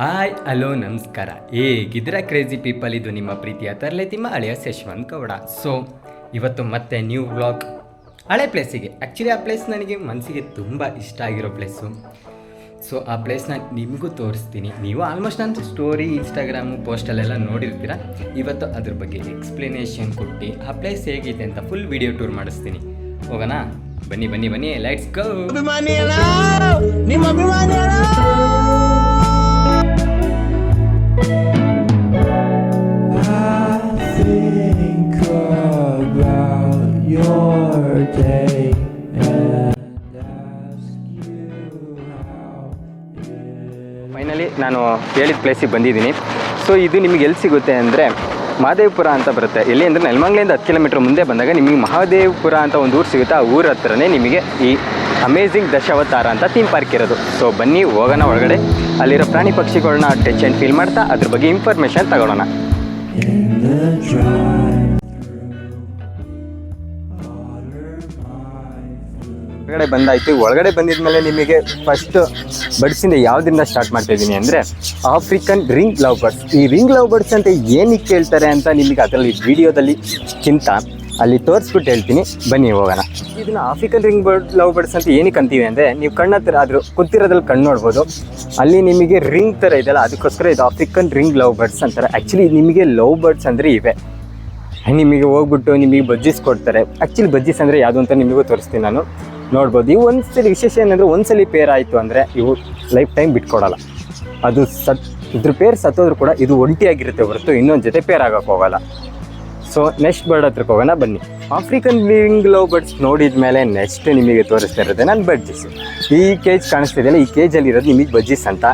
Hi, hello, ನಮಸ್ಕಾರ. ಹೇಗಿದ್ದೀರಾ crazy people ಇದು ನಿಮ್ಮ ಪ್ರೀತಿಯ ತರಲೆತಿಮ್ಮ ಹಳೆಯ ಯಶವಂತ್ ಗೌಡ. ಸೊ ಇವತ್ತು ಮತ್ತೆ ನ್ಯೂ ವ್ಲಾಗ್ ಹಳೆ ಪ್ಲೇಸಿಗೆ ಆ್ಯಕ್ಚುಲಿ ಆ ಪ್ಲೇಸ್ ನನಗೆ ಮನಸ್ಸಿಗೆ ತುಂಬ ಇಷ್ಟ ಆಗಿರೋ ಪ್ಲೇಸು ಸೊ ಆ ಪ್ಲೇಸ್ನ ನಿಮಗೂ ತೋರಿಸ್ತೀನಿ. ನೀವು ಆಲ್ಮೋಸ್ಟ್ ನನ್ನ ಸ್ಟೋರಿ ಇನ್ಸ್ಟಾಗ್ರಾಮು ಪೋಸ್ಟಲ್ಲೆಲ್ಲ ನೋಡಿರ್ತೀರ. ಇವತ್ತು ಅದ್ರ ಬಗ್ಗೆ ಎಕ್ಸ್ಪ್ಲನೇಷನ್ ಕೊಟ್ಟು ಆ ಪ್ಲೇಸ್ ಹೇಗಿದೆ ಅಂತ ಫುಲ್ ವಿಡಿಯೋ ಟೂರ್ ಮಾಡಿಸ್ತೀನಿ. ಹೋಗೋಣ ಬನ್ನಿ ಬನ್ನಿ ಬನ್ನಿ ಲೈಟ್ಸ್ ಗೋ ನಿಮ್ಮ ಅಭಿಮಾನಿ ಹೇಳಿದ ಪ್ಲೇಸಿಗೆ ಬಂದಿದ್ದೀನಿ. ಸೊ ಇದು ನಿಮಗೆ ಎಲ್ಲಿ ಸಿಗುತ್ತೆ ಅಂದರೆ ಮಹದೇವಪುರ ಅಂತ ಬರುತ್ತೆ. ಎಲ್ಲಿ ಅಂದರೆ ನೆಲಮಂಗ್ಲಿಂದ ಹತ್ತು ಕಿಲೋಮೀಟ್ರ್ ಮುಂದೆ ಬಂದಾಗ ನಿಮಗೆ ಮಹಾದೇವಪುರ ಅಂತ ಒಂದು ಊರು ಸಿಗುತ್ತೆ. ಆ ಊರ ಹತ್ರನೇ ನಿಮಗೆ ಈ ಅಮೇಝಿಂಗ್ ದಶಾವತಾರ ಅಂತ ಥೀಮ್ ಪಾರ್ಕ್ ಇರೋದು. ಸೊ ಬನ್ನಿ, ಹೋಗೋಣ ಒಳಗಡೆ. ಅಲ್ಲಿರೋ ಪ್ರಾಣಿ ಪಕ್ಷಿಗಳನ್ನ ಟಚ್ ಆ್ಯಂಡ್ ಫೀಲ್ ಮಾಡ್ತಾ ಅದ್ರ ಬಗ್ಗೆ ಇನ್ಫಾರ್ಮೇಷನ್ ತಗೊಳ್ಳೋಣ. ಒಳಗಡೆ ಬಂದಾಯ್ತು. ಒಳಗಡೆ ಬಂದಿದ್ಮೇಲೆ ನಿಮಗೆ ಫಸ್ಟ್ ಬರ್ಡ್ಸಿಂದ ಯಾವುದರಿಂದ ಸ್ಟಾರ್ಟ್ ಮಾಡ್ತಾ ಇದ್ದೀನಿ ಅಂದರೆ ಆಫ್ರಿಕನ್ ರಿಂಗ್ ಲವ್ ಬರ್ಡ್ಸ್ ಈ ರಿಂಗ್ ಲವ್ ಬರ್ಡ್ಸ್ ಅಂತ ಏನಕ್ಕೆ ಹೇಳ್ತಾರೆ ಅಂತ ನಿಮಗೆ ಅದರಲ್ಲಿ ವಿಡಿಯೋದಲ್ಲಿ ಚಿಂತ. ಅಲ್ಲಿ ತೋರಿಸ್ಬಿಟ್ಟು ಹೇಳ್ತೀನಿ. ಬನ್ನಿ, ಹೋಗೋಣ. ಇದನ್ನ African ring bird love birds ಅಂತ ಏನಕ್ಕೆ ಅಂತೀವಿ ಅಂದರೆ ನೀವು ಕಣ್ಣ ಹತ್ರ ಆದರೂ ಕೂತಿರೋದ್ರಲ್ಲಿ ಕಣ್ಣು ನೋಡ್ಬೋದು. ಅಲ್ಲಿ ನಿಮಗೆ ರಿಂಗ್ ಥರ ಇದೆಯಲ್ಲ, ಅದಕ್ಕೋಸ್ಕರ ಇದು ಆಫ್ರಿಕನ್ ರಿಂಗ್ ಲವ್ ಬರ್ಡ್ಸ್ ಅಂತಾರೆ. ಆ್ಯಕ್ಚುಲಿ ನಿಮಗೆ ಲವ್ ಬರ್ಡ್ಸ್ ಅಂದರೆ ಇವೆ. ನಿಮಗೆ ಹೋಗ್ಬಿಟ್ಟು ನಿಮಗೆ ಬಜ್ಜಿಸ್ ಕೊಡ್ತಾರೆ. ಆ್ಯಕ್ಚುಲಿ ಬಜ್ಜಿಸ್ ಅಂದರೆ ಯಾವುದು ಅಂತ ನಿಮಗೂ ತೋರಿಸ್ತೀನಿ ನಾನು. ನೋಡ್ಬೋದು. ಇವು ಒಂದ್ಸಲಿ ವಿಶೇಷ ಏನಂದರೆ ಒಂದ್ಸಲಿ ಪೇರ್ ಆಯಿತು ಅಂದರೆ ಇವು ಲೈಫ್ ಟೈಮ್ ಬಿಟ್ಕೊಡಲ್ಲ. ಅದು ಸತ್ ಇದ್ರ ಪೇರ್ ಸತ್ತೋದ್ರು ಕೂಡ ಇದು ಒಂಟಿಯಾಗಿರುತ್ತೆ ಹೊರತು ಇನ್ನೊಂದು ಜೊತೆ ಪೇರ್ ಆಗಕ್ಕೆ ಹೋಗಲ್ಲ. ಸೊ ನೆಕ್ಸ್ಟ್ ಬರ್ಡ್ ಹತ್ರಕ್ಕೆ ಹೋಗೋಣ, ಬನ್ನಿ. ಆಫ್ರಿಕನ್ ಲಿವಿಂಗ್ ಲವ್ ಬರ್ಡ್ಸ್ ನೋಡಿದ ಮೇಲೆ ನೆಕ್ಸ್ಟ್ ನಿಮಗೆ ತೋರಿಸ್ತಾ ಇರೋದೆ ನನ್ನ ಬಜ್ಜಿಸ್ ಈ ಕೇಜ್ ಕಾಣಿಸ್ತಿದೆಯಲ್ಲ ಈ ಕೇಜಲ್ಲಿ ಇರೋದು ನಿಮಗೆ ಬಜ್ಜಿಸ್ ಅಂತ.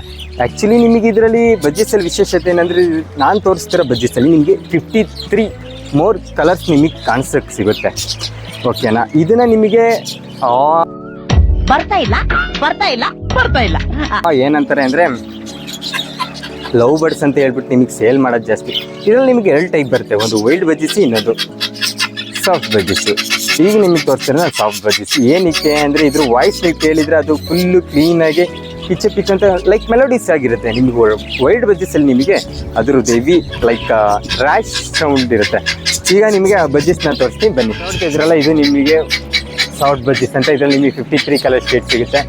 ಆ್ಯಕ್ಚುಲಿ ನಿಮಗೆ ಇದರಲ್ಲಿ ಬಜ್ಜಿಸಲ್ಲಿ ವಿಶೇಷತೆ ಏನಂದರೆ ನಾನು ತೋರಿಸ್ತಿರೋ ಬಜ್ಜಿಸಲ್ಲಿ ನಿಮಗೆ ಫಿಫ್ಟಿ ತ್ರೀ ಮೋರ್ ಕಲರ್ಸ್ ನಿಮಗೆ ಕಾಣಿಸೋಕ್ಕೆ ಸಿಗುತ್ತೆ. ಓಕೆನಾ ಇದನ್ನು ನಿಮಗೆ ಬರ್ತಾ ಇಲ್ಲ ಬರ್ತಾ ಇಲ್ಲ ಬರ್ತಾ ಇಲ್ಲ. ಏನಂತಾರೆ ಅಂದ್ರೆ ಲವ್ ಬರ್ಡ್ಸ್ ಅಂತ ಹೇಳ್ಬಿಟ್ಟು ನಿಮಗೆ ಸೇಲ್ ಮಾಡೋದು ಜಾಸ್ತಿ. ಇದರಲ್ಲಿ ನಿಮಗೆ ಎರಡು ಟೈಪ್ ಬರುತ್ತೆ ಒಂದು ವೈಲ್ಡ್ ಬಜ್ಜಿಸಿ ಇನ್ನೊಂದು ಸಾಫ್ಟ್ ಬಜ್ಜಿಸು ಈಗ ನಿಮಗೆ ತೋರಿಸ್ತಾರೆ ನಾನು ಸಾಫ್ಟ್ ಬಜ್ಜಿಸು ಏನಕ್ಕೆ ಅಂದರೆ ಇದ್ರ ವಾಯ್ಸ್ ನೀವು ಕೇಳಿದರೆ ಅದು ಫುಲ್ಲು ಕ್ಲೀನಾಗಿ ಪಿಚ್ಚ ಪಿಚ್ ಅಂತ ಲೈಕ್ ಮೆಲೋಡಿಸ್ ಆಗಿರುತ್ತೆ. ನಿಮಗೆ ವೈಲ್ಡ್ ಬಜ್ಜಿಸಲ್ಲಿ ನಿಮಗೆ ಅದ್ರ ದೇವಿ ಲೈಕ್ ರ್ಯಾಶ್ ಸೌಂಡ್ ಇರುತ್ತೆ. ಈಗ ನಿಮಗೆ ಆ ಬಜ್ಜಿಸ್ನ ತೋರಿಸ್ತೀನಿ ಬನ್ನಿ. ನೋಡ್ತಾ ಇದ್ರಲ್ಲ ಇದು ನಿಮಗೆ ಸಾಫ್ಟ್ ಬಜ್ಜಿಸ್ ಅಂತ ಇದರಲ್ಲಿ ನಿಮಗೆ ಫಿಫ್ಟಿ ತ್ರೀ ಕಲರ್ ಶೇಡ್ ಸಿಗುತ್ತೆ.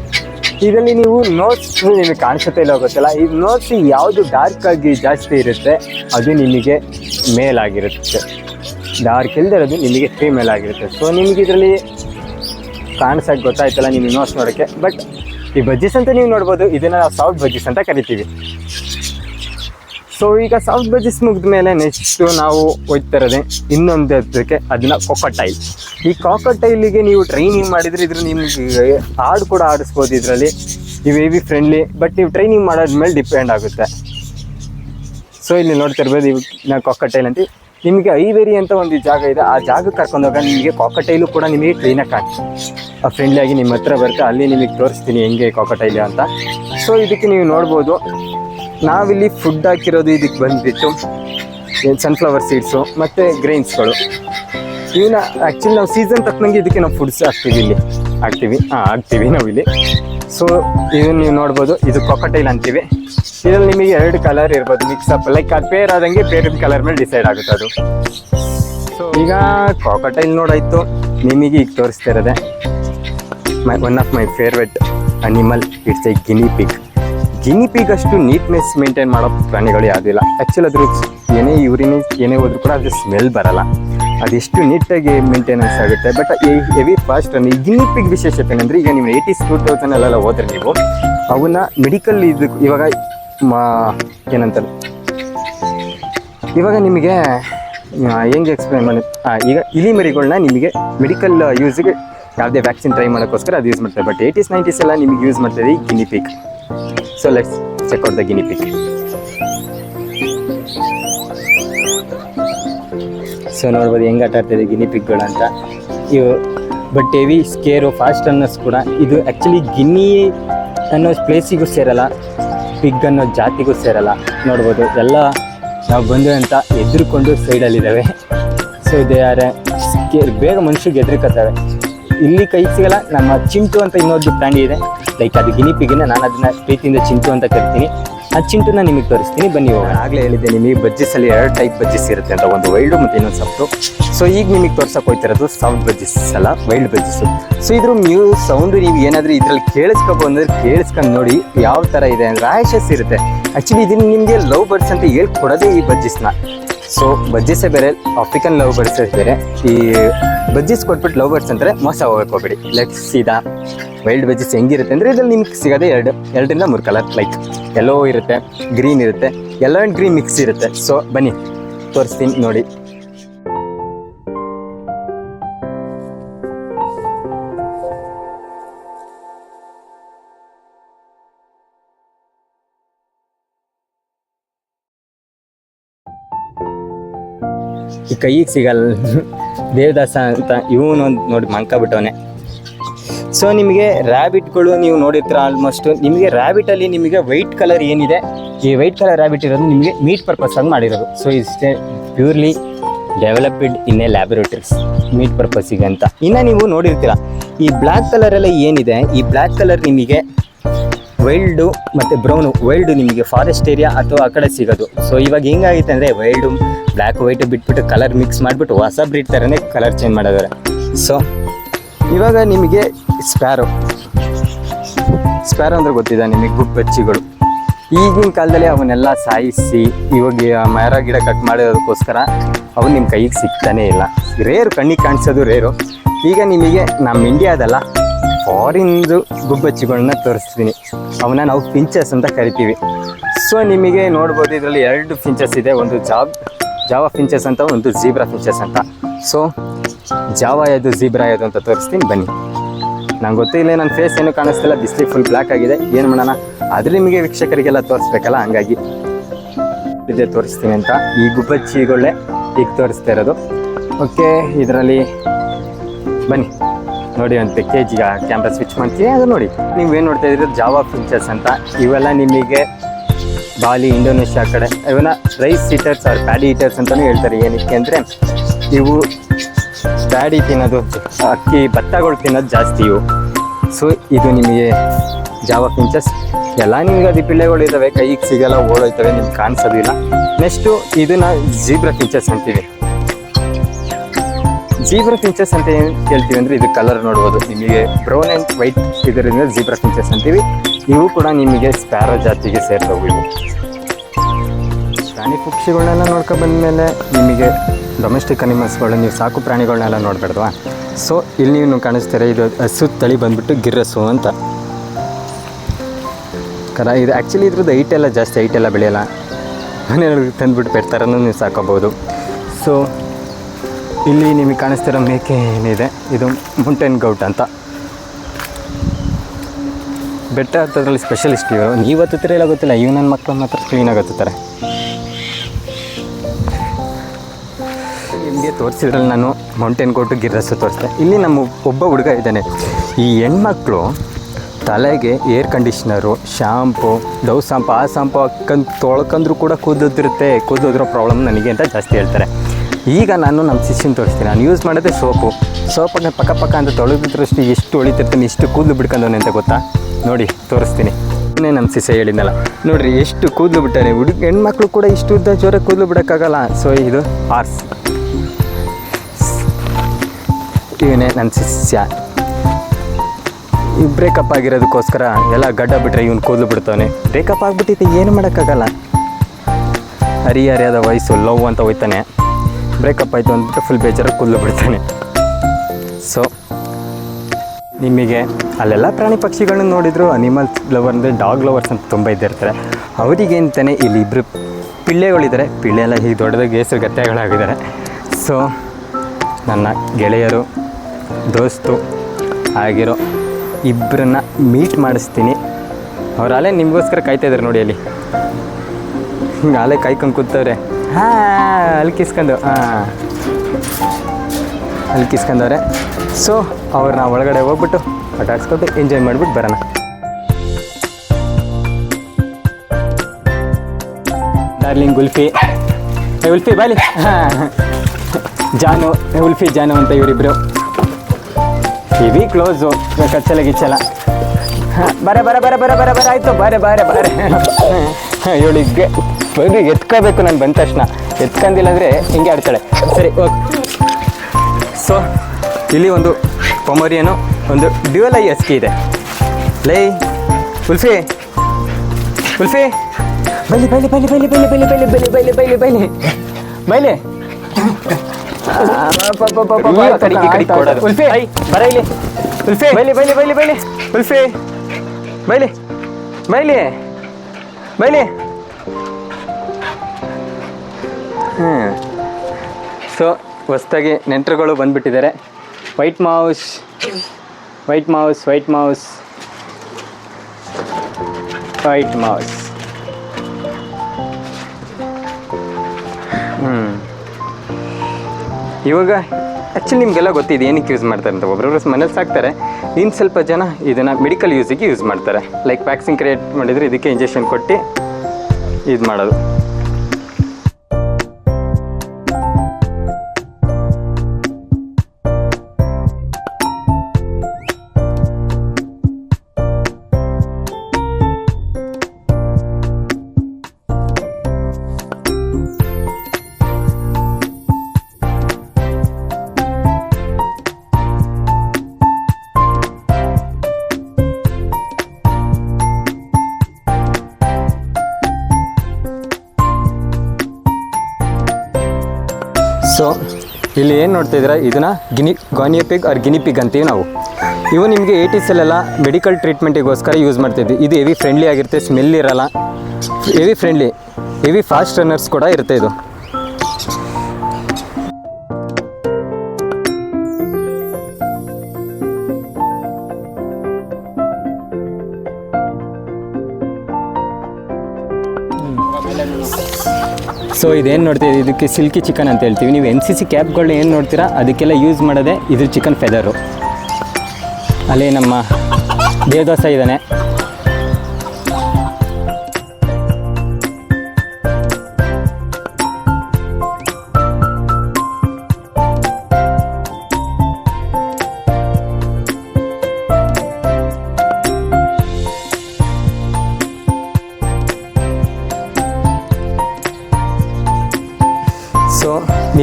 ಇದರಲ್ಲಿ ನೀವು ನೋಟ್ಸ್ ನಿಮಗೆ ಕಾಣಿಸುತ್ತೆ ಇಲ್ಲ ಗೊತ್ತಲ್ಲ? ಈ ನೋಟ್ಸ್ ಯಾವುದು ಡಾರ್ಕ್ ಆಗಿ ಜಾಸ್ತಿ ಇರುತ್ತೆ, ಅದು ನಿಮಗೆ ಮೇಲ್ ಆಗಿರುತ್ತೆ ಡಾರ್ಕ್ ಅದು ನಿಮಗೆ ಫೀಮೇಲ್ ಆಗಿರುತ್ತೆ ಸೊ ನಿಮಗೆ ಇದರಲ್ಲಿ ಕಾಣಿಸೋಕೆ ಗೊತ್ತಾಯ್ತಲ್ಲ, ನಿಮಗೆ ನೋಟ್ಸ್ ನೋಡೋಕ್ಕೆ. ಬಟ್ ಈ ಬಜ್ಜಿಸ್ ಅಂತ ನೀವು ನೋಡ್ಬೋದು, ಇದನ್ನು ನಾವು ಸಾಫ್ಟ್ ಬಜ್ಜಿಸ್ ಅಂತ ಕರಿತೀವಿ. ಸೊ ಈಗ ಸಾಫ್ಟ್ ಬಜೀಸ್ ಮುಗಿದ ಮೇಲೆ ನೆಕ್ಸ್ಟು ನಾವು ಹೋಗ್ತಿರೋದೆ ಇನ್ನೊಂದು ಅದಕ್ಕೆ ಅದನ್ನ ಕೊಕ್ಕಟೈಲ್ ಈ ಕಾಕಟೈಲಿಗೆ ನೀವು ಟ್ರೈನಿಂಗ್ ಮಾಡಿದರೆ ಇದ್ರ ನಿಮ್ಗೆ ಹಾಡು ಕೂಡ ಆಡಿಸ್ಬೋದು ಇದರಲ್ಲಿ. ಇವು ಹೆವಿ ಫ್ರೆಂಡ್ಲಿ ಬಟ್ ನೀವು ಟ್ರೈನಿಂಗ್ ಮಾಡೋದ್ಮೇಲೆ ಡಿಪೆಂಡ್ ಆಗುತ್ತೆ. ಸೊ ಇಲ್ಲಿ ನೋಡ್ತಾ ಇರ್ಬೋದು, ಇವು ನಾವು ಕಾಕಟೈಲ್ ಅಂತ. ನಿಮಗೆ ಐವೇರಿ ಅಂತ ಒಂದು ಜಾಗ ಇದೆ, ಆ ಜಾಗಕ್ಕೆ ಕರ್ಕೊಂಡೋಗ ನಿಮಗೆ ಕಾಕಟೈಲು ಕೂಡ ನಿಮಗೆ ಕ್ಲೀನಾಗಿ ಕಾಣಿಸ್ತು ಆ ಫ್ರೆಂಡ್ಲಿಯಾಗಿ ನಿಮ್ಮ ಹತ್ರ ಬರುತ್ತೆ ಅಲ್ಲಿ ನಿಮಗೆ ತೋರಿಸ್ತೀನಿ ಹೆಂಗೆ ಕಾಕಟೈಲಿ ಅಂತ. ಸೊ ಇದಕ್ಕೆ ನೀವು ನೋಡ್ಬೋದು. ನಾವಿಲ್ಲಿ ಫುಡ್ ಹಾಕಿರೋದು ಇದಕ್ಕೆ ಬಂದ್ಬಿಟ್ಟು ಸನ್ಫ್ಲವರ್ ಸೀಡ್ಸು ಮತ್ತು ಗ್ರೈನ್ಸ್ಗಳು ಇವನ್ನ ಆ್ಯಕ್ಚುಲಿ ನಾವು ಸೀಸನ್ ತಕ್ಕಂಗೆ ಇದಕ್ಕೆ ನಾವು ಫುಡ್ಸ್ ಹಾಕ್ತೀವಿ ಇಲ್ಲಿ. ಹಾಕ್ತೀವಿ. ಹಾಂ, ಹಾಕ್ತೀವಿ ನಾವಿಲ್ಲಿ ಸೊ ಇದನ್ನು ನೀವು ನೋಡ್ಬೋದು. ಇದು ಕೊಕಟೈಲ್ ಅಂತೀವಿ. ಇದರಲ್ಲಿ ನಿಮಗೆ ಎರಡು ಕಲರ್ ಇರ್ಬೋದು. ಮಿಕ್ಸ್ ಅಪ್ ಲೈಕ್ ಅದು ಪೇರ್ ಆದಂಗೆ ಪೇರಿನ ಕಲರ್ ಮೇಲೆ ಡಿಸೈಡ್ ಆಗುತ್ತೆ ಅದು. ಸೊ ಈಗ ಕಾಕಟೈಲ್ ನೋಡಾಯಿತು ನಿಮಗೆ ಈಗ ತೋರಿಸ್ತಾ ಇರೋದೆ. My one of my favourite animal it's a guinea pig guinea pig ಅಷ್ಟು ನೀಟ್ನೆಸ್ ಮೇಂಟೈನ್ ಮಾಡೋ ಪ್ರಾಣಿಗಳು ಯಾವುದಿಲ್ಲ ಆ್ಯಕ್ಚುಲಿ ಅದ್ರ ಏನೇ ಯೂರಿನ್, ಏನೇ ಹೋದ್ರೂ ಕೂಡ ಅದು ಸ್ಮೆಲ್ ಬರಲ್ಲ. ಅದೆಷ್ಟು ನೀಟಾಗಿ ಮೇಂಟೆನೆನ್ಸ್ ಆಗುತ್ತೆ. ಬಟ್ ಹೆವಿ ಫಾಸ್ಟ್ ರನ್ ಈ ಗಿನಿ ಪಿಗ್ ವಿಶೇಷತೆ ಏನಂದರೆ, ಈಗ ನೀವು ಏಯ್ಟೀಸ್ ಟೂ ತೌಸಂಡಲ್ಲೆಲ್ಲ ಹೋದ್ರೆ ನೀವು, ಅವನ್ನ ಮೆಡಿಕಲ್ ಇದು ಇವಾಗ ಮಾ ಏನಂತಾರೆ ಇವಾಗ ನಿಮಗೆ ಹೆಂಗೆ ಎಕ್ಸ್ಪ್ಲೈನ್ ಮಾಡಿ ಈಗ ಇಲಿ ಮರಿಗಳನ್ನ ನಿಮಗೆ ಮೆಡಿಕಲ್ ಯೂಸಿಗೆ ಯಾವುದೇ ವ್ಯಾಕ್ಸಿನ್ ಟ್ರೈ ಮಾಡೋಕ್ಕೋಸ್ಕರ ಅದು ಯೂಸ್ ಮಾಡ್ತಾರೆ. ಬಟ್ ಏಯ್ಟೀಸ್ ನೈಂಟೀಸ್ ಎಲ್ಲ ನಿಮಗೆ ಯೂಸ್ ಮಾಡ್ತಾರೆ ಈ guinea pig so check out the the pig. So ನೋಡ್ಬೋದು ಹೆಂಗೆ ಆಟ ಆಡ್ತಿದೆ ಗಿನಿ ಪಿಗ್ಗಳು ಅಂತ. ಇವು but heavy scare fast runners ಕೂಡ ಇದು ಆ್ಯಕ್ಚುಲಿ ಗಿನ್ನಿ ಅನ್ನೋ ಪ್ಲೇಸಿಗೂ ಸೇರಲ್ಲ ಪಿಗ್ ಅನ್ನೋ ಜಾತಿಗೂ ಸೇರಲ್ಲ. ನೋಡ್ಬೋದು ಎಲ್ಲ ನಾವು ಬಂದು ಅಂತ ಎದುರುಕೊಂಡು ಸೈಡಲ್ಲಿದ್ದಾವೆ ಸೊ ದೇ ಆರ್ ಸ್ಕೇರ್ ಬೇಗ ಮನುಷ್ಯಗೆ ಎದುರುಕತ್ತವೆ ಇಲ್ಲಿ ಕೈ ಸಿಗಲ್ಲ, ನಮ್ಮ ಚಿಂಟು ಅಂತ ಇನ್ನೊಂದು ಪ್ರಾಣಿ ಇದೆ. ಲೈಕ್ ಅದು ಗಿನಿ ಪಿಗಿನ ನಾನು ಅದನ್ನ ಪ್ರೀತಿಯಿಂದ ಚಿಂಟು ಅಂತ ಕರಿತೀನಿ. ಆ ಚಿಂಟುನ ನಿಮಗೆ ತೋರಿಸ್ತೀನಿ, ಬನ್ನಿ ಹೋಗೋಣ. ಆಗ್ಲೇ ಹೇಳಿದ್ದೆ ನಿಮಗೆ ಬಜ್ಜಿಸಲ್ಲಿ ಎರಡು ಟೈಪ್ ಬಜ್ಜಿಸ್ ಇರುತ್ತೆ ಅಂತ, ಒಂದು ವೈಲ್ಡು ಮತ್ತು ಇನ್ನೊಂದು ಸಾಫ್ಟು ಸೊ ಈಗ ನಿಮಗೆ ತೋರ್ಸೋಕೆ ಹೋಗ್ತಿರೋದು ಸಾಫ್ಟ್ ಬಜ್ಜಿಸ್ ಅಲ್ಲ ವೈಲ್ಡ್ ಬಜ್ಜಿಸ್ ಸೊ ಇದ್ರ ಮ್ಯೂ ಸೌಂಡು ನೀವು ಏನಾದರೂ ಇದ್ರಲ್ಲಿ ಕೇಳಿಸ್ಕೋಬೋದು ಅಂದ್ರೆ ಕೇಳಿಸ್ಕೊಂಡು ನೋಡಿ ಯಾವ ಥರ ಇದೆ. ಅಂದರೆ ಆಯಶಸ್ ಇರುತ್ತೆ. ಆ್ಯಕ್ಚುಲಿ ಇದನ್ನು ನಿಮಗೆ ಲವ್ ಬರ್ಡ್ಸ್ ಅಂತ ಹೇಳ್ಕೊಡೋದೇ ಈ ಬಜ್ಜಿಸ್ನ ಸೊ ಬಜ್ಜಿಸೇ ಬೇರೆ ಆಫ್ರಿಕನ್ ಲವ್ ಬರ್ಡ್ಸ್ ಬೇರೆ, ಈ ಬಜ್ಜಿಸ್ ಕೊಟ್ಬಿಟ್ಟು ಲವ್ ಬರ್ಡ್ಸ್ ಅಂದರೆ ಮೋಸ ಹೋಗಕ್ಕೆ ಹೋಗ್ಬೇಡಿ. ಲೈಕ್ ಸೀದಾ ವೈಲ್ಡ್ ಬಜ್ಜಿಸ್ ಹೆಂಗಿರುತ್ತೆ ಅಂದರೆ ಇದ್ರಲ್ಲಿ ನಿಮ್ಗೆ ಸಿಗೋದೇ ಎರಡು, ಎರಡರಿಂದ ಮೂರು ಕಲರ್ ಲೈಕ್ ಎಲ್ಲೋ ಇರುತ್ತೆ ಗ್ರೀನ್ ಇರುತ್ತೆ ಎಲ್ಲೋ ಆ್ಯಂಡ್ ಗ್ರೀನ್ ಮಿಕ್ಸ್ ಇರುತ್ತೆ. ಸೊ ಬನ್ನಿ, ತೋರಿಸ್ತೀನಿ ನೋಡಿ. ಈ ಕೈಗೆ ಸಿಗಲ್ಲ. ದೇವದಾಸ ಅಂತ ಇವನೊಂದು ನೋಡಿ ಮಂಕ ಸೊ ನಿಮಗೆ ರ್ಯಾಬಿಟ್ಗಳು ನೀವು ನೋಡಿರ್ತೀರ ಆಲ್ಮೋಸ್ಟ್ ನಿಮಗೆ ರ್ಯಾಬಿಟಲ್ಲಿ ನಿಮಗೆ ವೈಟ್ ಕಲರ್ ಏನಿದೆ, ಈ ವೈಟ್ ಕಲರ್ ರ್ಯಾಬಿಟ್ ಇರೋದು ನಿಮಗೆ ಮೀಟ್ ಪರ್ಪಸ್ ಆಗಿ ಮಾಡಿರೋದು. ಸೊ ಇಷ್ಟೇ purely developed in a laboratories meat ಪರ್ಪಸ್ಸಿಗೆ ಅಂತ. ಇನ್ನು ನೀವು ನೋಡಿರ್ತೀರ, ಈ ಬ್ಲ್ಯಾಕ್ ಕಲರ್ ಎಲ್ಲ ಏನಿದೆ, ಈ ಬ್ಲ್ಯಾಕ್ ಕಲರ್ ನಿಮಗೆ ವೈಲ್ಡು ಮತ್ತು ಬ್ರೌನು ವೈಲ್ಡು ನಿಮಗೆ ಫಾರೆಸ್ಟ್ ಏರಿಯಾ ಅಥವಾ ಆ ಕಡೆ ಸಿಗೋದು. ಸೊ ಇವಾಗ ಹೆಂಗಾಗಿತ್ತು ಅಂದರೆ ವೈಲ್ಡು ಬ್ಲ್ಯಾಕ್ ವೈಟು ಬಿಟ್ಬಿಟ್ಟು ಕಲರ್ ಮಿಕ್ಸ್ ಮಾಡಿಬಿಟ್ಟು ಹೊಸ ಬ್ರೀಡ್ ಥರನೇ ಕಲರ್ ಚೇಂಜ್ ಮಾಡಿದ್ದಾರೆ ಸೊ ಇವಾಗ ನಿಮಗೆ ಸ್ಪ್ಯಾರೋ ಸ್ಪ್ಯಾರೋ ಅಂದ್ರೆ ಗೊತ್ತಿದೆ ನಿಮಗೆ? ಗುಬ್ಬಚ್ಚಿಗಳು ಈಗಿನ ಕಾಲದಲ್ಲಿ ಅವನ್ನೆಲ್ಲ ಸಾಯಿಸಿ, ಇವಾಗ ಮರ ಗಿಡ ಕಟ್ ಮಾಡೋದಕ್ಕೋಸ್ಕರ ಅವು ನಿಮ್ಮ ಕೈಗೆ ಸಿಗ್ತಾನೇ ಇಲ್ಲ. ರೇರು ಕಣ್ಣಿಗೆ ಕಾಣಿಸೋದು ರೇರು ಈಗ ನಿಮಗೆ ನಮ್ಮ ಇಂಡಿಯಾದಲ್ಲ ಫಾರಿನ್ದು ಗುಬ್ಬಚ್ಚಿಗಳನ್ನ ತೋರಿಸ್ತೀನಿ. ಅವನ್ನ ನಾವು ಫಿಂಚಸ್ ಅಂತ ಕರಿತೀವಿ. ಸೊ ನಿಮಗೆ ನೋಡ್ಬೋದು ಇದರಲ್ಲಿ ಎರಡು ಫಿಂಚಸ್ ಇದೆ. ಒಂದು ಜಾಬ್ ಜಾವ ಫಿಂಚಸ್ ಅಂತ, ಒಂದು ಜೀಬ್ರಾ ಫಿಂಚಸ್ ಅಂತ. ಸೊ ಜಾವ ಯಾವುದು ಜೀಬ್ರಾ ಯಾವುದು ಅಂತ ತೋರಿಸ್ತೀನಿ, ಬನ್ನಿ. ನಂಗೆ ಗೊತ್ತಿಲ್ಲ ನನ್ನ ಫೇಸ್ ಏನು ಕಾಣಿಸ್ತಿಲ್ಲ ಬಿಸ್ಲಿ ಫುಲ್ ಬ್ಲ್ಯಾಕ್ ಆಗಿದೆ. ಏನು ಮಾಡೋಣ? ಆದರೆ ನಿಮಗೆ ವೀಕ್ಷಕರಿಗೆಲ್ಲ ತೋರಿಸ್ಬೇಕಲ್ಲ, ಹಂಗಾಗಿ. ಇದೆ ತೋರಿಸ್ತೀನಿ ಅಂತ. ಈ ಗುಬ್ಬಚ್ಚಿಗೊಳ್ಳೆ ಈಗ ತೋರಿಸ್ತಾ ಇರೋದು. ಓಕೆ ಇದರಲ್ಲಿ ಬನ್ನಿ. ನೋಡಿ ಒಂದು ಕೆ ಜಿಗೆ ಕ್ಯಾಮ್ರಾ ಸ್ವಿಚ್ ಮಾಡ್ತೀನಿ ಅದು ನೋಡಿ. ನೀವು ಏನು ನೋಡ್ತಾ ಇದ್ದೀರಿ? ಜಾವಾ ಫೀಚರ್ಸ್ ಅಂತ. ಇವೆಲ್ಲ ನಿಮಗೆ ಬಾಲಿ, ಇಂಡೋನೇಷ್ಯಾ ಕಡೆ, ಇವನ್ನ rice eaters or paddy eaters ಅಂತಲೂ ಹೇಳ್ತಾರೆ. ಏನಕ್ಕೆ ಅಂದರೆ, ಇವು ಪ್ಯಾಡಿ ತಿನ್ನೋದು, ಅಕ್ಕಿ, ಭತ್ತಗಳು ತಿನ್ನೋದು ಜಾಸ್ತಿ ಇವು. ಸೊ ಇದು ನಿಮಗೆ ಜಾವ ಪಿಂಚಸ್ ಎಲ್ಲ ನಿಮ್ಗೆ ಅದು ಪಿಳ್ಳೆಗಳು ಇದ್ದಾವೆ ಕೈಗೆ ಸಿಗಲ್ಲ, ಓಡೋಯ್ತವೆ, ನಿಮ್ಗೆ ಕಾಣಿಸೋದಿಲ್ಲ ನೆಕ್ಸ್ಟು ಇದನ್ನ ಜೀಬ್ರಾ ಪಿಂಚಸ್ ಅಂತೀವಿ. ಜೀಬ್ರ ಪಿಂಚಸ್ ಅಂತ ಏನು ಕೇಳ್ತೀವಿ ಅಂದರೆ, ಇದು ಕಲರ್ ನೋಡ್ಬೋದು. ನಿಮಗೆ ಬ್ರೌನ್ ಆ್ಯಂಡ್ ವೈಟ್ ಇದರಿಂದ ಜೀಬ್ರಾ ಪಿಂಚಸ್ ಅಂತೀವಿ. ಇವು ಕೂಡ ನಿಮಗೆ ಸ್ಪ್ಯಾರೋ ಜಾತಿಗೆ ಸೇರ್ತವೆ ಇವು. ಪ್ರಾಣಿ ಪಕ್ಷಿಗಳನ್ನೆಲ್ಲ ನೋಡ್ಕೊ ಬಂದಮೇಲೆ ನಿಮಗೆ ಡೊಮೆಸ್ಟಿಕ್ ಅನಿಮಲ್ಸ್ಗಳು ನೀವು ಸಾಕು ಪ್ರಾಣಿಗಳನ್ನೆಲ್ಲ ನೋಡಬೇಡ್ವಾ? ಸೊ ಇಲ್ಲಿ ನೀವು ಕಾಣಿಸ್ತೀರಾ, ಇದು ಹಸು ತಳಿ ಬಂದ್ಬಿಟ್ಟು ಗಿರ್ರಸು ಅಂತ. ಕರ, ಇದು ಆ್ಯಕ್ಚುಲಿ ಇದ್ರದ್ದು ಹೈಟ್ ಎಲ್ಲ ಜಾಸ್ತಿ ಐಟೆಲ್ಲ ಬೆಳೆಯಲ್ಲ. ಮನೆಯೊಳಗೆ ತಂದುಬಿಟ್ಟು ಪೆಡ್ತಾರನ್ನು ನೀವು ಸಾಕೋಬೋದು ಸೊ ಇಲ್ಲಿ ನಿಮಗೆ ಕಾಣಿಸ್ತಿರೋ ಮೇಕೆ ಏನಿದೆ? ಇದು ಮೌಂಟೇನ್ ಗೌಟ್ ಅಂತ. ಬೆಟ್ಟ ಹತ್ತೋದ್ರಲ್ಲಿ ಸ್ಪೆಷಲಿಸ್ಟ್ ಇವರು. ನೀವು ಹತ್ತುತ್ತೀರ ಇಲ್ಲ ಗೊತ್ತಿಲ್ಲ ಇವ್ ನನ್ನ ಮಕ್ಕಳು ಮಾತ್ರ ಕ್ಲೀನಾಗಿ ಹತ್ತುತ್ತಾರೆ. ನಿಮಗೆ ತೋರಿಸಿದ್ರಲ್ಲಿ ನಾನು ಮೌಂಟೇನ್ ಕೋಟು ಗಿರ್ರಸ್ಸು ತೋರಿಸ್ದೆ. ಇಲ್ಲಿ ನಮ್ಮ ಒಬ್ಬ ಹುಡುಗ ಇದ್ದಾನೆ. ಈ ಹೆಣ್ಮಕ್ಳು ತಲೆಗೆ air conditioner shampoo Dove shampoo ಆ ಶಾಂಪು ಹಾಕೊಂಡು ತೊಳ್ಕಂದ್ರೂ ಕೂಡ ಕೂದೋದಿರುತ್ತೆ ಕೂದೋದ್ರೋ ಪ್ರಾಬ್ಲಮ್ ನನಗೆ ಅಂತ ಜಾಸ್ತಿ ಹೇಳ್ತಾರೆ. ಈಗ ನಾನು ನಮ್ಮ ಸಿಸ್ಟಿನ ತೋರಿಸ್ತೀನಿ. ನಾನು ಯೂಸ್ ಮಾಡೋದೇ ಸೋಪು. ಸೋಪನ್ನ ಪಕ್ಕ ಪಕ್ಕ ಅಂತ ತೊಳೆದಿದ್ರಷ್ಟು ಎಷ್ಟು ಹೊಳಿತಿರ್ತೀನಿ ಎಷ್ಟು ಕೂದಲು ಬಿಡ್ಕೊಂಡವನೆ ಅಂತ ಗೊತ್ತಾ? ನೋಡಿ, ತೋರಿಸ್ತೀನಿ. ನಮ್ಮ ಸಿಸೆ ಹೇಳಿದ್ನಲ್ಲ. ನೋಡ್ರಿ, ಎಷ್ಟು ಕೂದಲು ಬಿಟ್ಟಾನೆ ಹುಡುಗ ಹೆಣ್ಮಕ್ಳು ಕೂಡ ಇಷ್ಟು ಉದ್ದ ಜೋರ ಕೂದಲು ಬಿಡೋಕ್ಕಾಗಲ್ಲ. ಸೊ ಇದು ಆರ್ಸ್. ಇವನೇ ನನ್ನ ಸಿಸ್ಯ. ಈ ಬ್ರೇಕಪ್ ಆಗಿರೋದಕ್ಕೋಸ್ಕರ ಎಲ್ಲ ಗಡ್ಡ ಬಿಟ್ಟರೆ ಇವನು ಕೂದಲು ಬಿಡ್ತಾನೆ. ಬ್ರೇಕಪ್ ಆಗಿಬಿಟ್ಟಿತ್ತು ಏನು ಮಾಡೋಕ್ಕಾಗಲ್ಲ. ಹರಿ ಹರಿಯಾದ ವಯಸ್ಸು, ಲವ್ ಅಂತ ಹೋಯ್ತಾನೆ. ಬ್ರೇಕಪ್ ಆಯಿತು ಅಂದ್ಬಿಟ್ಟು ಫುಲ್ ಬೇಜಾರ ಕೂದಲು ಬಿಡ್ತಾನೆ. ಸೊ ನಿಮಗೆ ಅಲ್ಲೆಲ್ಲ ಪ್ರಾಣಿ ಪಕ್ಷಿಗಳನ್ನ ನೋಡಿದ್ರು ಅನಿಮಲ್ಸ್ ಲವರ್ ಅಂದರೆ ಡಾಗ್ ಲವರ್ಸ್ ಅಂತ ತುಂಬ ಇದ್ದಿರ್ತಾರೆ. ಅವರಿಗೆ ಅಂತಾನೆ ಇಲ್ಲಿ ಇಬ್ಬರು ಪಿಳ್ಳೆಗಳಿದ್ದಾರೆ. ಪಿಳ್ಳೆ ಎಲ್ಲ ಹೀಗೆ ದೊಡ್ಡದಾಗಿ ಹೆಸರು ಗತ್ತೆಗಳಾಗಿದ್ದಾರೆ ಸೊ ನನ್ನ ಗೆಳೆಯರು, ದೋಸ್ತು ಆಗಿರೋ ಇಬ್ಬರನ್ನ ಮೀಟ್ ಮಾಡಿಸ್ತೀನಿ. ಅವ್ರು ಅಲ್ಲೇ ನಿಮಗೋಸ್ಕರ ಕಾಯ್ತಾ ಇದ್ದಾರೆ ನೋಡಿ ಅಲ್ಲಿ. ಹಿಂಗೆ ಅಲ್ಲೇ ಕಾಯ್ಕೊಂಡು ಕೂತವ್ರೆ. ಹಾಂ, ಅಲ್ಲಿ ಕಿಸ್ಕೊಂಡು, ಹಾಂ. ಅಲ್ಲಿ ಕಿಸ್ಕೊಂಡವ್ರೆ. ಸೊ ಅವ್ರನ್ನ ಒಳಗಡೆ ಹೋಗ್ಬಿಟ್ಟು ಆಟ ಆಡ್ಸ್ಕೊಂಡು ಎಂಜಾಯ್ ಮಾಡಿಬಿಟ್ಟು ಬರೋಣ. ಡಾರ್ಲಿಂಗ್ ಗುಲ್ಫಿ ಉಲ್ಫಿ ಬಾಲಿ ಜಾನು ಉಲ್ಫಿ ಜಾನು ಅಂತ ಇವರಿಬ್ರು. ಇವಿ ಕ್ಲೋಸು ಕಚ್ಚಲ ಗಿಚ್ಚಲ. ಬರ ಬರ ಬರ ಬರ ಬರ ಬರ, ಆಯಿತು, ಬಾರೆ ಬಾರೆ ಬಾರೆ. ಇವಳಿಗೆ ಬರೀ ಎತ್ಕೋಬೇಕು ನಾನು ಬಂದ ತಕ್ಷಣ. ಎತ್ಕೊಂಡಿಲ್ಲ ಅಂದರೆ ಹಿಂಗೆ ಆಡ್ತಾಳೆ. ಸರಿ ಓಕೆ ಸೊ ಇಲ್ಲಿ ಒಂದು ಪೊಮರಿಯನು ಒಂದು ಡ್ಯುವಲ್ ಐ ಹಸ್ಕಿ ಇದೆ ಲೈ ಉಲ್ಫಿ ಉಲ್ಫಿ ಬೈಲಿ ಬೈಲಿ ಬೈಲಿ ಬೈಲಿ ಬೈಲಿ ಬೈಲಿ ಬೈಲಿ ಬೈಲಿ ಬೈಲಿ ಬೈಲಿ ಬೈಲಿ ಬೈಲಿ. ಉಲ್ಫಿ ಬರ ಇಲ್ಲಿ ಉಲ್ಫಿ ಬೈಲಿ ಬೈಲಿ ಬೈಲಿ ಬೈಲಿ ಉಲ್ಫಿ ಬೈಲಿ ಬೈಲಿ ಬೈಲಿ ಹ್ಞೂ ಸೊ ಹೊಸ್ದಾಗಿ ನೆಂಟರುಗಳು ಬಂದ್ಬಿಟ್ಟಿದ್ದಾರೆ white mouse white mouse white mouse white mouse ಹ್ಞೂ ಇವಾಗ ಆ್ಯಕ್ಚುಲಿ ನಿಮಗೆಲ್ಲ ಗೊತ್ತಿದೆ, ಏನಕ್ಕೆ ಯೂಸ್ ಮಾಡ್ತಾರೆ ಅಂತ. ಒಬ್ಬರೊಬ್ಬರು ಮನೇಲಿ ಸಾಕ್ತಾರೆ. ಇನ್ನು ಸ್ವಲ್ಪ ಜನ ಇದನ್ನು ಮೆಡಿಕಲ್ ಯೂಸಿಗೆ ಯೂಸ್ ಮಾಡ್ತಾರೆ. ಲೈಕ್ ವ್ಯಾಕ್ಸಿನ್ ಕ್ರಿಯೇಟ್ ಮಾಡಿದರೆ ಇದಕ್ಕೆ ಇಂಜೆಕ್ಷನ್ ಕೊಟ್ಟು ಇದು ಮಾಡೋದು. ಇಲ್ಲಿ ಏನು ನೋಡ್ತಾ ಇದ್ದೀರಾ? ಇದನ್ನು ಗಿನಿ ಗಾನಿಯಪಿಗ್ ಆರ್ ಗಿನಿಪಿಗ್ ಅಂತೀವಿ ನಾವು. ಇವು ನಿಮಗೆ ಏಟಿಸಲ್ಲೆಲ್ಲ ಮೆಡಿಕಲ್ ಟ್ರೀಟ್ಮೆಂಟಿಗೋಸ್ಕರ ಯೂಸ್ ಮಾಡ್ತಿದ್ವಿ ಇದು ಹೆವಿ ಫ್ರೆಂಡ್ಲಿ ಆಗಿರುತ್ತೆ ಸ್ಮೆಲ್ ಇರಲ್ಲ. Heavy friendly heavy fast runners ಕೂಡ ಇರುತ್ತೆ ಇದು. ಸೊ ಇದೇನು ನೋಡ್ತೀವಿ ಇದಕ್ಕೆ ಸಿಲ್ಕಿ ಚಿಕನ್ ಅಂತ ಹೇಳ್ತೀವಿ. ನೀವು ಎನ್ ಸಿ ಸಿ ಕ್ಯಾಬ್ಗಳನ್ನ ಏನು ನೋಡ್ತೀರಾ? ಅದಕ್ಕೆಲ್ಲ ಯೂಸ್ ಮಾಡೋದೇ ಇದು ಚಿಕನ್ ಫೆದರು ಅಲ್ಲಿ ನಮ್ಮ ದೇವದಾಸ ಇದ್ದಾನೆ.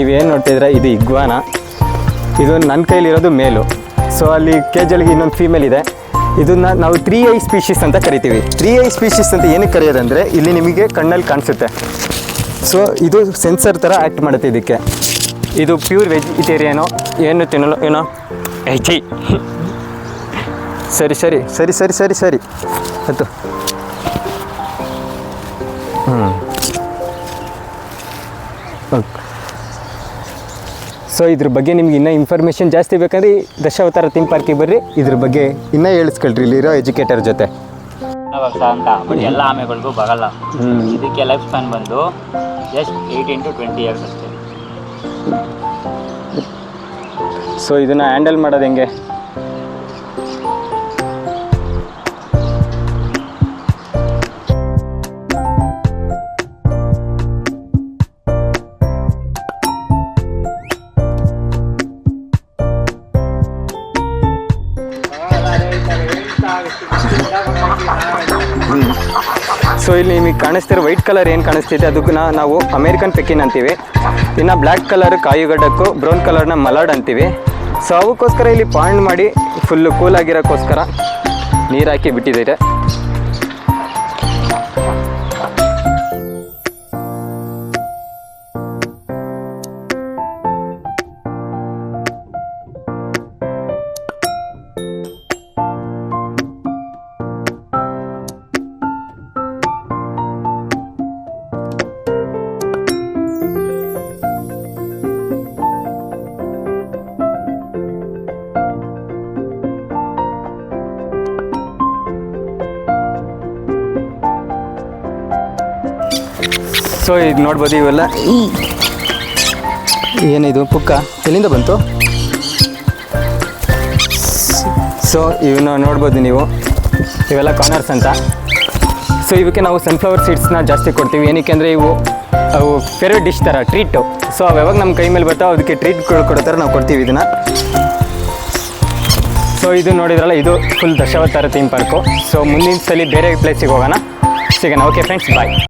ನೀವೇನು ನೋಡ್ತಿದ್ರೆ ಇದು ಇಗ್ವಾನ. ಇದು ನನ್ನ ಕೈಲಿರೋದು ಮೇಲು. ಸೊ ಅಲ್ಲಿ ಕೇಜಲ್ಗೆ ಇನ್ನೊಂದು ಫೀಮೇಲ್ ಇದೆ. ಇದನ್ನ ನಾವು ತ್ರೀ ಐ ಸ್ಪೀಷೀಸ್ ಅಂತ ಕರಿತೀವಿ. ತ್ರೀ ಐ ಸ್ಪೀಷೀಸ್ ಅಂತ ಏನಕ್ಕೆ ಕರೆಯೋದಂದರೆ, ಇಲ್ಲಿ ನಿಮಗೆ ಕಣ್ಣಲ್ಲಿ ಕಾಣಿಸುತ್ತೆ. ಸೊ ಇದು ಸೆನ್ಸರ್ ಥರ ಆ್ಯಕ್ಟ್ ಮಾಡುತ್ತೆ ಇದಕ್ಕೆ. ಇದು ಪ್ಯೂರ್ ವೆಜಿಟೇರಿಯನೋ ಏನು ತಿನ್ನಲು ಏನೋ? ಐಚಿ ಸರಿ ಸರಿ ಸರಿ ಸರಿ ಸರಿ ಸರಿ. ಆಯಿತು. ಹ್ಞೂ ಓಕೆ. ಸೊ ಇದ್ರ ಬಗ್ಗೆ ನಿಮ್ಗೆ ಇನ್ನೂ ಇನ್ಫಾರ್ಮೇಷನ್ ಜಾಸ್ತಿ ಬೇಕಂದ್ರೆ ದಶಾವತಾರ ಥೀಮ್ ಪಾರ್ಕಿಗೆ ಬರ್ರಿ. ಇದ್ರ ಬಗ್ಗೆ ಇನ್ನೂ ಹೇಳಿಸ್ಕೊಳ್ರಿ ಇಲ್ಲಿರೋ ಎಜುಕೇಟರ್ ಜೊತೆ. ಅಂತ ಬಟ್ ಎಲ್ಲ ಆಮೆಗಳಿಗೂ ಬರಲ್ಲ. ಇದಕ್ಕೆ ಲೈಫ್ ಸ್ಪ್ಯಾನ್ ಬಂದು just eighteen to twenty years ಅಷ್ಟೇ. ಸೊ ಇದನ್ನು ಹ್ಯಾಂಡಲ್ ಮಾಡೋದು ಹೆಂಗೆ? ಸೊ ಇಲ್ಲಿ ನಿಮಗೆ ಕಾಣಿಸ್ತಿರೋ ವೈಟ್ ಕಲರ್ ಏನು ಕಾಣಿಸ್ತಿದೆ? ಅದಕ್ಕೆ ನಾವು ಅಮೇರಿಕನ್ ಪೆಕಿನ್ ಅಂತೀವಿ. ಇನ್ನು ಬ್ಲ್ಯಾಕ್ ಕಲರ್ ಕಾಯುಗಡ್ಡಕ್ಕೂ ಬ್ರೌನ್ ಕಲರ್ನ ಮಲಾಡ್ ಅಂತೀವಿ. ಸೊ ಅವಕ್ಕೋಸ್ಕರ ಇಲ್ಲಿ ಪಾಂಡ್ ಮಾಡಿ ಫುಲ್ಲು ಕೂಲ್ ಆಗಿರೋಕ್ಕೋಸ್ಕರ ನೀರು ಹಾಕಿ ಬಿಟ್ಟಿದ್ದಾರೆ. ಸೊ ಈಗ ನೋಡ್ಬೋದು ಇವೆಲ್ಲ. ಏನಿದು? ಪುಕ್ಕ, ಎಲ್ಲಿಂದ ಬಂತು? ಸೊ ಇವನ್ನ ನೋಡ್ಬೋದು ನೀವು. ಇವೆಲ್ಲ ಕಾರ್ನರ್ಸ್ ಅಂತ. ಸೊ ಇವಕ್ಕೆ ನಾವು ಸನ್ಫ್ಲವರ್ ಸೀಡ್ಸ್ನ ಜಾಸ್ತಿ ಕೊಡ್ತೀವಿ. ಏನಕ್ಕೆ ಅಂದರೆ ಇವು, ಅವು ಫೇವ್ರೇಟ್ ಡಿಶ್ ಥರ ಟ್ರೀಟು ಸೊ ಅವು ಯಾವಾಗ ನಮ್ಮ ಕೈ ಮೇಲೆ ಬರ್ತಾವೆ ಅದಕ್ಕೆ ಟ್ರೀಟ್ಗಳು ಕೊಡೋ ಥರ ನಾವು ಕೊಡ್ತೀವಿ ಇದನ್ನು. ಸೊ ಇದು ನೋಡಿದ್ರಲ್ಲ, ಇದು full Dashavatara theme park so ಮುಂದಿನ ಸಲ ಬೇರೆ ಪ್ಲೇಸಿಗೆ ಹೋಗೋಣ. ಸಿಗೋಣ. Okay friends bye